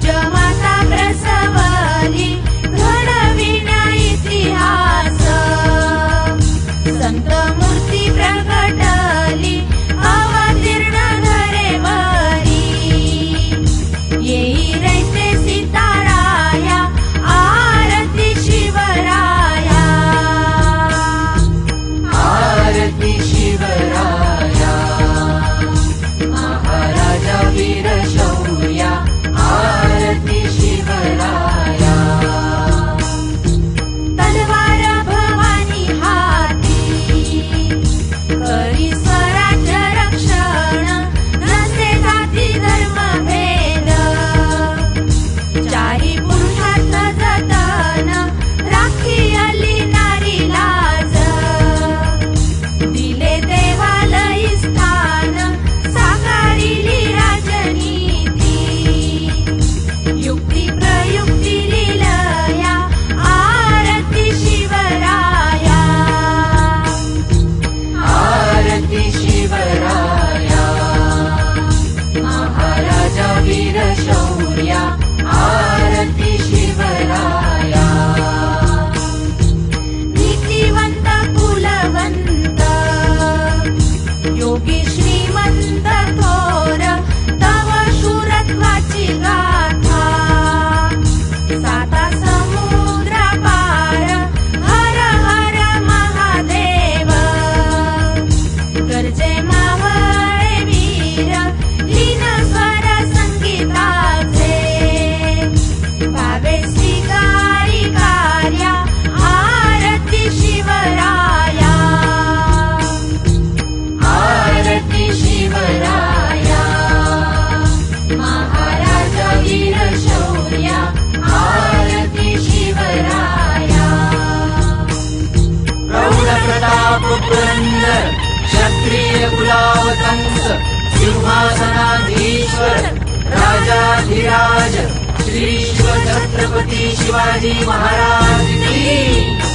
тебя. सिंहासनाधीश्वर राजाधिराज श्री शिव छत्रपती शिवाजी महाराज की।